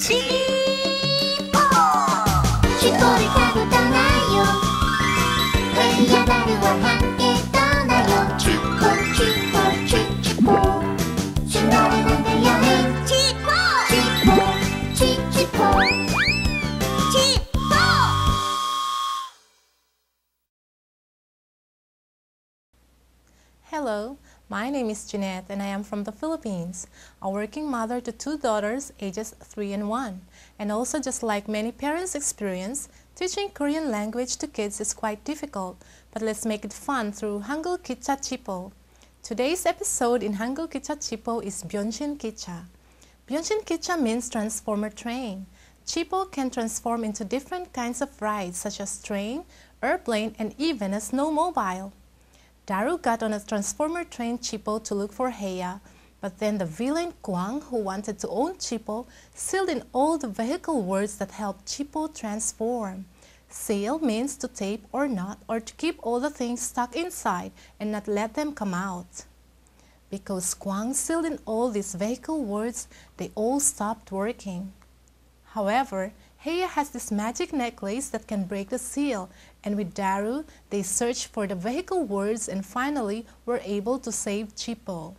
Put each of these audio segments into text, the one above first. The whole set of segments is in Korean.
チーポーぶたないよはよチッポチッチッチポシチッポチッポチッチポチッポー Hello my name is Jeanette and I am from the Philippines, a working mother to two daughters ages 3 and 1. And also just like many parents experience, teaching Korean language to kids is quite difficult, but let's make it fun through Hangul Kicha Chipo. Today's episode in Hangul Kicha Chipo is Byonshin Kicha. Byonshin Kicha means transformer train. Chipo can transform into different kinds of rides such as train, airplane, and even a snowmobile. Daru got on a transformer train Chipo to look for Heya, but then the villain Kwang, who wanted to own Chipo, sealed in all the vehicle words that helped Chipo transform. Seal means to tape or not, or to keep all the things stuck inside and not let them come out. Because Kwang sealed in all these vehicle words, they all stopped working. However, Heya has this magic necklace that can break the seal, and with Daru, they searched for the vehicle words and finally were able to save Chipo.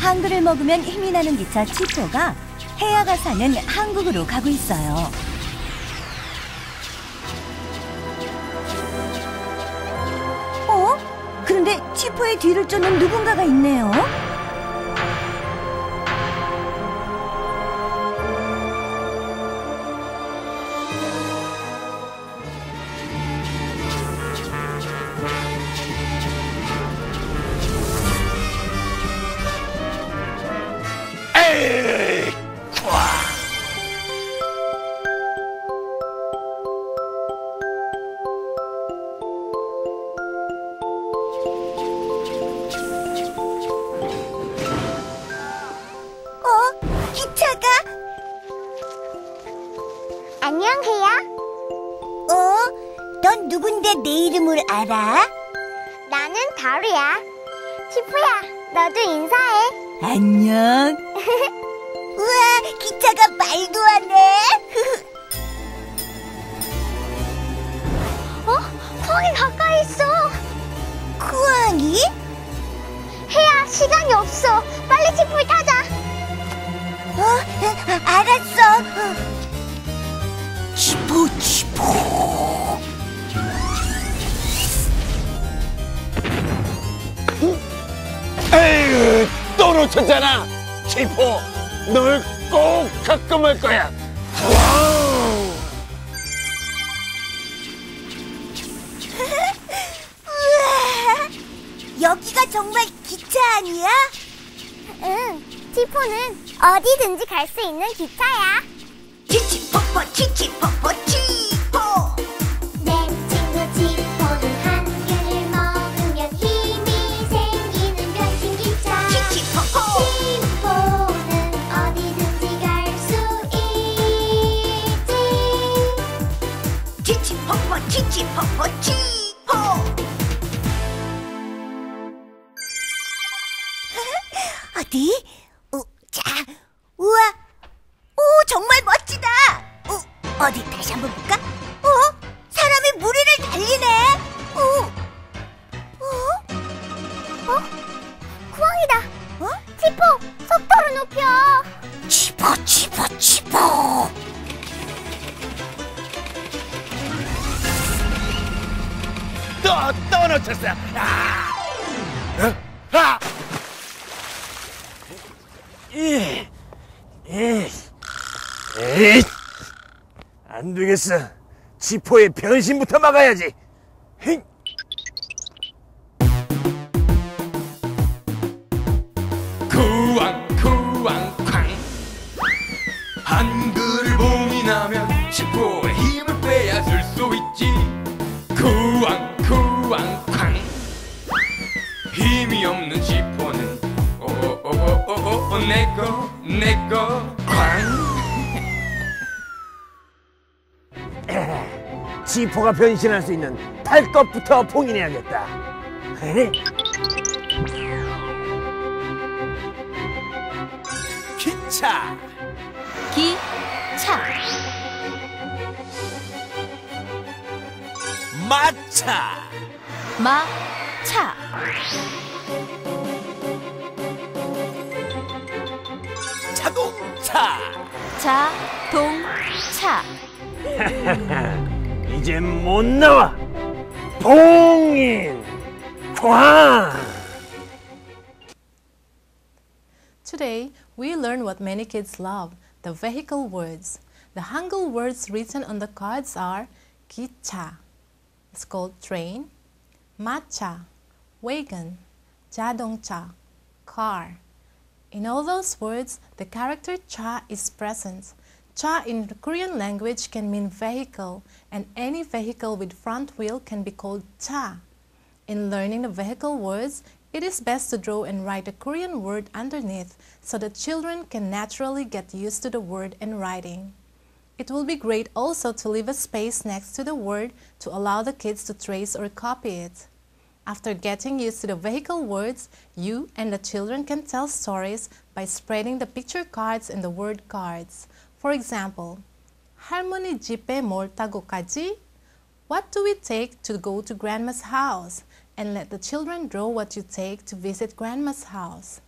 한글을 먹으면 힘이 나는 기차 치포가 해야가 사는 한국으로 가고 있어요. 어? 그런데 치포의 뒤를 쫓는 누군가가 있네요. 어? 기차가? 안녕 해야 어? 넌 누군데 내 이름을 알아? 나는 다루야 치프야 너도 인사해 안녕. 우와, 기차가 말도 하네. 어? 쿠왕이 가까이 있어 쿠왕이? 해야 시간이 없어 빨리 치프를 타자 어, 알았어. 치포, 치포. 에이, 또 놓쳤잖아. 치포, 널꼭말 거야. 와우. 우와, 여기가 정말 기차 아니야? 응 치프는 어디든지 갈 수 있는 기차야. 치치포포, 치치포포, 치 어, 어디 다시 한번 볼까? 어, 사람이 무리를 달리네. 어, 어, 어? 쿠왕이다 어? 치포 속도를 높여 치포, 치포. 또, 또 놓쳤어. 아! 어? 아! 이, 이, 에이, 안 되겠어. 지포의 변신부터 막아야지. 힝. 쿠왕 쿠왕 쾅 한글을 봉인하면 지포의 힘을 빼앗을 수 있지 쿠왕 쿠왕 쾅 힘이 없는 지포는 오오오오오 내거 내거 지퍼가 변신할 수 있는 팔것부터 봉인해야겠다. 그래? 기차. 기차. 마차. 마차. 자동차. 자동차. 이제 못 나와 봉인 광 Today, we learn what many kids love, the vehicle words. The Hangul words written on the cards are 기차, it's called train, 마차, wagon, 자동차, car. In all those words, the character cha is present. Cha in the Korean language can mean vehicle, and any vehicle with front wheel can be called cha. In learning the vehicle words, it is best to draw and write a Korean word underneath so that children can naturally get used to the word and writing. It will be great also to leave a space next to the word to allow the kids to trace or copy it. After getting used to the vehicle words, you and the children can tell stories by spreading the picture cards and the word cards. For example, 할머니 집에 뭘 타고 가지? What do we take to go to grandma's house? And let the children draw what you take to visit grandma's house.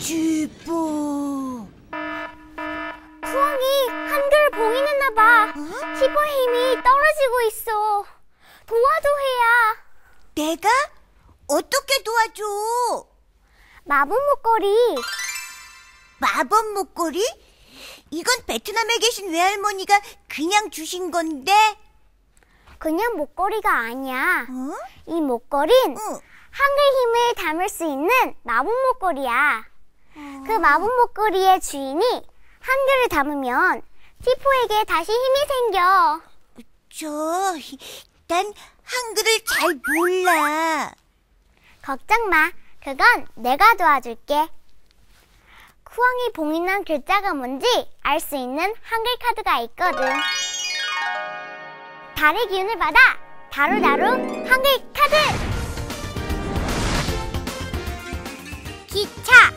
쥐뽀 쿠왕이 한글 봉인했나 봐. 키보의 힘이 떨어지고 있어. 도와줘 해야. 내가 어떻게 도와줘 마법 목걸이. 마법 목걸이? 이건 베트남에 계신 외할머니가 그냥 주신 건데 그냥 목걸이가 아니야. 어? 이 목걸이는 응. 한글 힘을 담을 수 있는 마법 목걸이야. 그 마법 목걸이의 주인이 한글을 담으면 티포에게 다시 힘이 생겨. 저, 난 한글을 잘 몰라. 걱정 마. 그건 내가 도와줄게. 쿠왕이 봉인한 글자가 뭔지 알 수 있는 한글 카드가 있거든. 달의 기운을 받아 다루다루 한글 카드. 기차,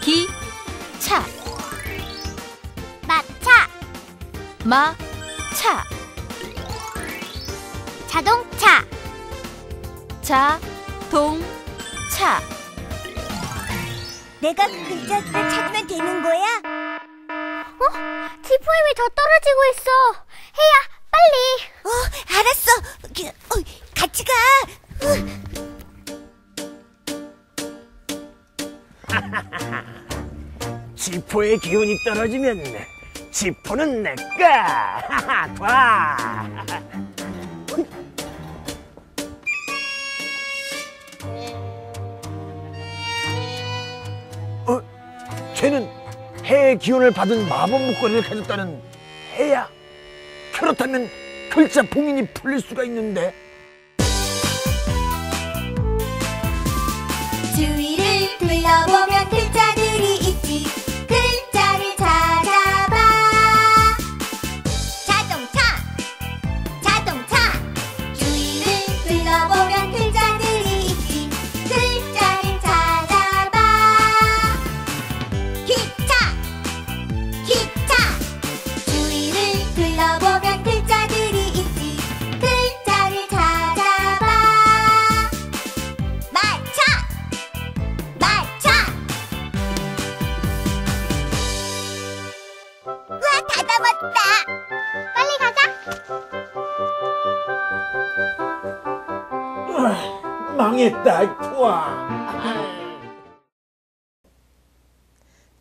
기차, 마차, 마차, 자동차, 자동차. 내가 그 글자를 찾으면 되는 거야? 어? 티포 힘이 더 떨어지고 있어. 해야 빨리. 어, 알았어. 그, 어, 같이 가. 으, 지포의 기운이 떨어지면 지포는 내꺼 봐 쟤는 해의 기운을 받은 마법 목걸이를 가졌다는 해야? 그렇다면 글자 봉인이 풀릴 수가 있는데 주위를 둘러보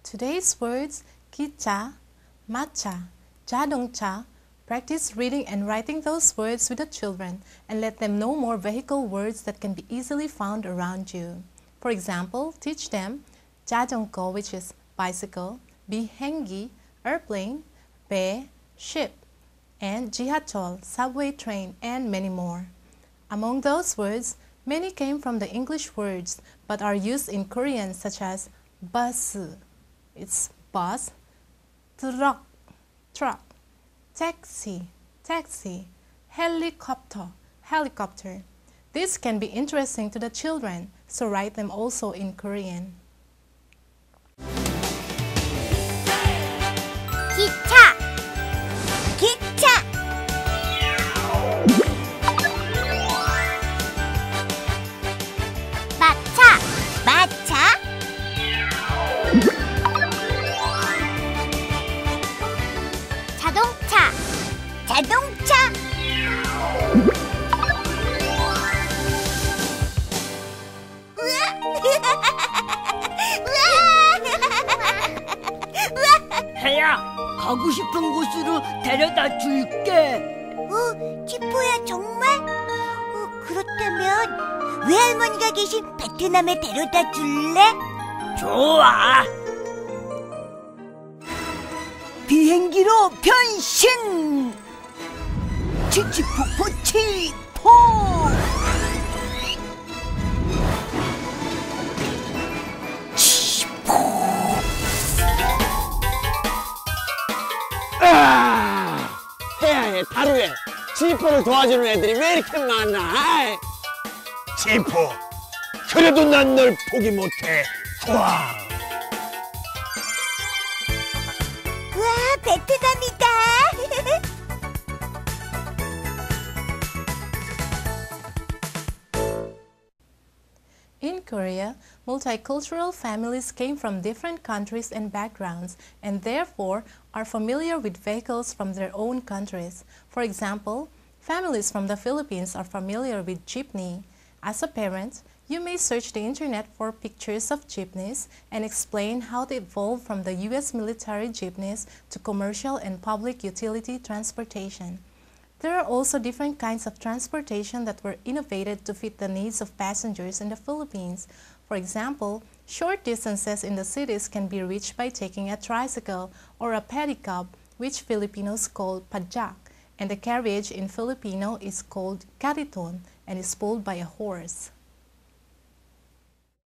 Today's words kicha, matcha, cha Practice reading and writing those words with the children and let them know more vehicle words that can be easily found around you. For example, teach them jadongko, which is bicycle, bihengi, airplane, be, ship, and jihachol, subway train, and many more. Among those words, many came from the English words but are used in Korean such as bus, it's bus, truck, truck, taxi, taxi, helicopter, helicopter. This can be interesting to the children, so write them also in Korean. 자동차 자동차 해야 가고 싶은 곳으로 데려다 줄게 어? 지포야 정말? 어, 그렇다면 외할머니가 계신 베트남에 데려다 줄래? 좋아 비행기로 변신. 치치포포 치포. 아! 해야해 다루에 지포를 도와주는 애들이 왜 이렇게 많아? 지포, 그래도 난 널 포기 못해. 와, In Korea, multicultural families came from different countries and backgrounds and therefore are familiar with vehicles from their own countries. For example, families from the Philippines are familiar with jeepney. As a parent, you may search the internet for pictures of jeepneys and explain how they evolved from the US military jeepneys to commercial and public utility transportation. There are also different kinds of transportation that were innovated to fit the needs of passengers in the Philippines. For example, short distances in the cities can be reached by taking a tricycle or a pedicab, which Filipinos call padjak, and the carriage in Filipino is called kariton and is pulled by a horse.